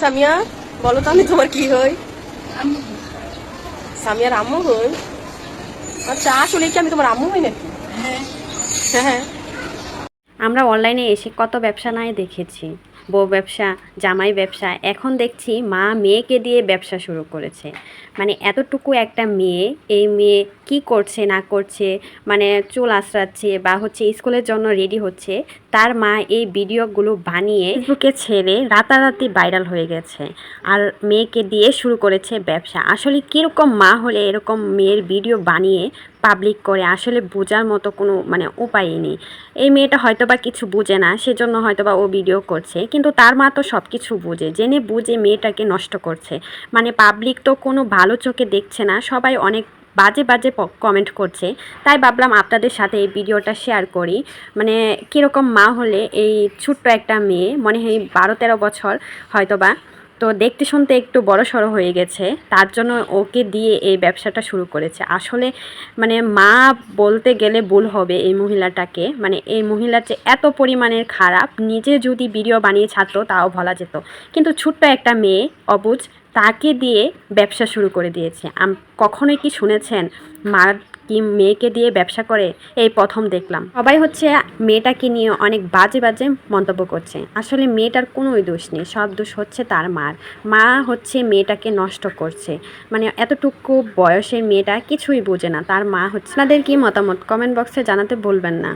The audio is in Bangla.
সামিয়া বলো তো আমি তোমার কি হই সামিয়ার আম্মু হই আচ্ছা আসলে কি আমি তোমার আম্মু হই নাকি? হ্যাঁ হ্যাঁ। আমরা অনলাইনে এসে কত ব্যবসা নাই দেখেছি। বউ ব্যবসা, জামাই ব্যবসা, এখন দেখছি মা মেয়েকে দিয়ে ব্যবসা শুরু করেছে। মানে এতটুকু একটা মেয়ে, এই মেয়ে কি করছে, না করছে মানে চুল আশ্রাচ্ছে বা হচ্ছে স্কুলের জন্য রেডি হচ্ছে, তার মা এই ভিডিওগুলো বানিয়ে ফেসবুকে ছেড়ে রাতারাতি ভাইরাল হয়ে গেছে আর মেয়েকে দিয়ে শুরু করেছে ব্যবসা। আসলে কীরকম মা হলে এরকম মেয়ের ভিডিও বানিয়ে পাবলিক করে, আসলে বোঝার মতো কোনো মানে উপায়ই নেই। এই মেয়েটা হয়তো বা কিছু বুঝে না, সেজন্য হয়তো বা ও ভিডিও করছে। কিন্তু তার মা তো সব কিছু বুঝে, জেনে বুঝে মেয়েটাকে নষ্ট করছে। মানে পাবলিক তো কোনো ভালো চোখে দেখছে না, সবাই অনেক বাজে বাজে কমেন্ট করছে। তাই ভাবলাম আপনাদের সাথে এই ভিডিওটা শেয়ার করি। মানে কীরকম মা হলে এই ছোট্ট একটা মেয়ে, মনে হয় বারো তেরো বছর হয়তোবা তো দেখতে শুনতে একটু বড় সড়ো হয়ে গেছে। তার জন্য ওকে দিয়ে এই ব্যবসাটা শুরু করেছে। আসলে মানে মা বলতে গেলে ভুল হবে এই মহিলাটাকে। মানে এই মহিলা যে এত পরিমাণের খারাপ, নিজে যদি ভিডিও বানিয়ে ছাড়তো তাও বলা যেত। কিন্তু ছোট্ট একটা মেয়ে, অবুজ, তাকে দিয়ে ব্যবসা শুরু করে দিয়েছে। কখনোই কি শুনেছেন? মার কি মেয়েকে দিয়ে ব্যবসা করে, এই প্রথম দেখলাম। সবাই হচ্ছে মেয়েটাকে নিয়ে অনেক বাজে বাজে মন্তব্য করছে। আসলে মেয়েটার কোনোই দোষ নেই, সব দোষ হচ্ছে তার মার। মা হচ্ছে মেয়েটাকে নষ্ট করছে। মানে এতটুকু বয়সের মেয়েটা কিছুই বোঝে না, তার মা হচ্ছে। আপনাদের কি মতামত? কমেন্ট বক্সে জানাতে বলবেন না।